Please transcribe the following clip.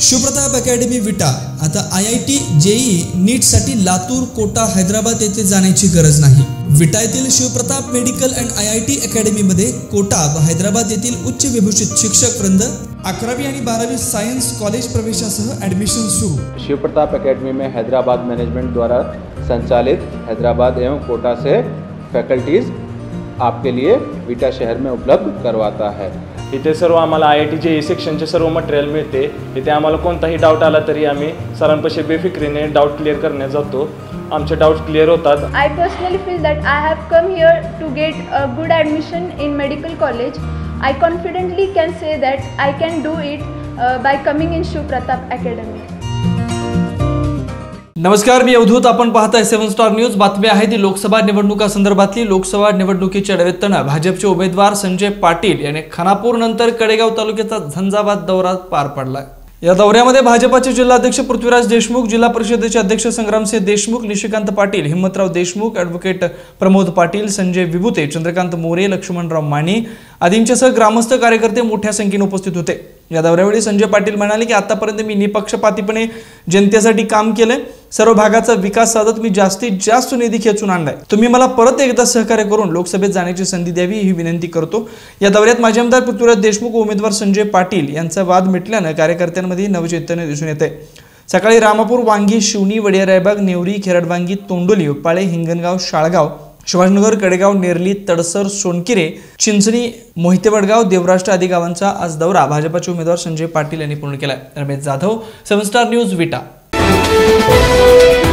Shivpratap academy Vita आता I I T JEE नीटसाठी लातूर कोटा हैदराबाद येथे जाण्याची गरज नाही. विटा येथील Shivpratap medical and I I T अकॅडमीमध्ये Kota व हैदराबाद येथील उच्च विभूषित शिक्षक वृंद अकरावी आणि बारावी सायन्स कॉलेज प्रवेशासह ऍडमिशन सुरू. शिवप्रताप अकॅडमी में हैदराबाद मैनेजमेंट द्वारा संचालित हैदराबाद एवं कोटा से फैकल्टीज़ आपके लिए विटा शहर में उपलब्ध करवाता है। इथे सर्व आम्हाला I I T J E सेक्शनचे सर्व मटेरियल मिळते. इथे आम्हाला कोणताही डाऊट आला तरी आम्ही सरांपासून बेफिक्रीने डाऊट क्लिअर करण्यात जातो. आमचे डाऊट क्लिअर होतात. I personally feel that I have come here to get a good admission in medical college I confidently can say that I can do it by coming in Shivpratap academy नमस्कार मी अवधूत. आपण पाहताय seven star news. बातमी आहे ती लोकसभा निवडणुका संदर्भातली. लोकसभा निवडणुकीच्या निमित्तानं भाजपचे उमेदवार संजय पाटील यांनी खानापूर नंतर कडेगाव तालुक्याचा झंझावात दौरा पार पडलाय. या दौऱ्यामध्ये भाजपाचे जिल्हाध्यक्ष पृथ्वीराज देशमुख जिल्हा परिषदेचे अध्यक्ष संग्रामसिंह देशमुख निशिकांत पाटील हिम्मतराव देशमुख ॲडव्होकेट प्रमोद पाटील संजय विभुते चंद्रकांत मोरे लक्ष्मणराव माने आदींच्यासह ग्रामस्थ कार्यकर्ते मोठ्या संख्येने उपस्थित होते. या दौऱ्यावेळी संजय पाटील म्हणाले की आतापर्यंत मी निपक्षपातीपणे जनतेसाठी काम केलंय. सर्व भागाचा विकास साधत मी जास्तीत जास्त निधी खेचून आणलाय. तुम्ही मला परत एकदा सहकार्य करून लोकसभेत जाण्याची संधी द्यावी ही विनंती करतो. या दौऱ्यात माजी आमदार पृथ्वीराज देशमुख उमेदवार संजय पाटील यांचा वाद मिटल्यानं कार्यकर्त्यांमध्ये नवचैतन्य दिसून येते सकाळी रामापूर वांगी शिवणी वडिया रायबाग नेवरी खेरडवांगी तोंडोली उपाळे हिंगणगाव शाळगाव शिवाजीनगर कडेगाव नेरली तडसर सोनकिरे चिंचणी मोहितेवडगाव देवराष्ट्र आदी गावांचा आज दौरा भाजपाचे उमेदवार संजय पाटील यांनी पूर्ण केला Ramesh Jadhav seven star news Vita. Thank you.